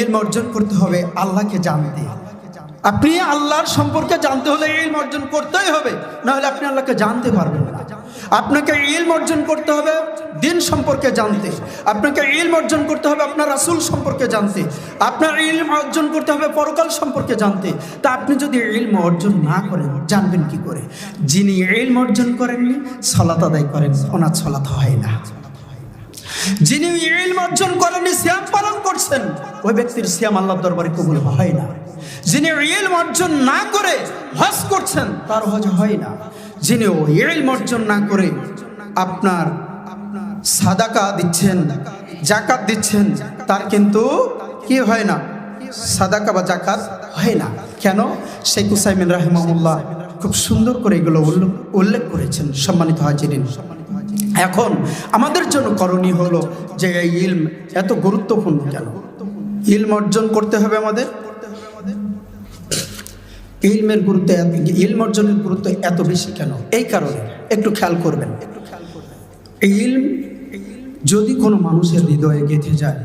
ইলম অর্জন করতে হবে, আল্লাহকে জানতে। আপনি আল্লাহর সম্পর্কে জানতে হলে ইলম অর্জন করতেই হবে, নাহলে আপনি আল্লাহকে জানতে পারবেন না। আপনাকে ইলম অর্জন করতে হবে দিন সম্পর্কে জানতে। আপনাকে ইলম অর্জন করতে হবে আপনার রাসূল সম্পর্কে জানতে। আপনার ইলম অর্জন করতে হবে পরকাল সম্পর্কে জানতে। তা আপনি যদি ইলম অর্জন না করেন, জানবেন কি করে? যিনি ইলম অর্জন করেননি, সলাত আদায় করেন ওনার সলাত হয় না। যিনি ইলম অর্জন করেননি করছেন ওই ব্যক্তির শ্যাম আল্লাহর দরবারে কবুল হয় না। যিনি ইলম অর্জন না করে হজ করছেন, তার হজ হয় না। যিনি ইলম অর্জন না করে আপনার সাদাকা দিচ্ছেন, জাকাত দিচ্ছেন, তার কিন্তু কি হয় না? সাদাকা বা জাকাত হয় না। কেন? শেখ হুসাইমিন রাহিমাহুল্লাহ খুব সুন্দর করে এগুলো উল্লেখ উল্লেখ করেছেন সম্মানিত হাজিরিন। এখন আমাদের জন্য করণীয় হলো যে এই ইলম এত গুরুত্বপূর্ণ কেন? ইলম অর্জন করতে হবে আমাদের। ইলমের গুরুত্ব ইলম অর্জনের গুরুত্ব এত বেশি কেন? এই কারণে একটু খেয়াল করবেন। এই ইলম যদি কোনো মানুষের হৃদয়ে গেঁথে যায়,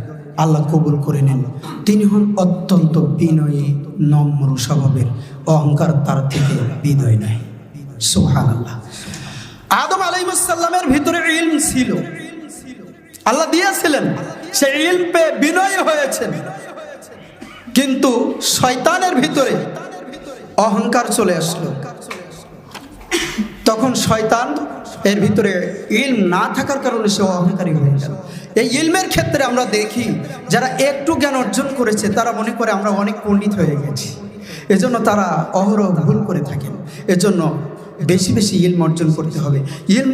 আল্লাহ কবুল করে নেন। তিনি হন অত্যন্ত বিনয়ী, নম্র স্বভাবের, অহংকার তার থেকে বিনয় নাই। সোহান আল্লাহ আদম আলাইসাল্লামের ভিতরে ইলম ছিল। আল্লাহ দিয়েছিলেন সে ইলম পেয়ে বিনয়ী হয়েছেন। কিন্তু শয়তানের ভিতরে অহংকার চলে আসলো। তখন শয়তান এর ভিতরে ইলম না থাকার কারণে সে অহংকারী হয়ে গেল। এই ইলমের ক্ষেত্রে আমরা দেখি, যারা একটু জ্ঞান অর্জন করেছে, তারা মনে করে আমরা অনেক পণ্ডিত হয়ে গেছি। এজন্য তারা অহরহ ভুল করে থাকেন। এজন্য বেশি বেশি ইলম অর্জন করতে হবে। ইলম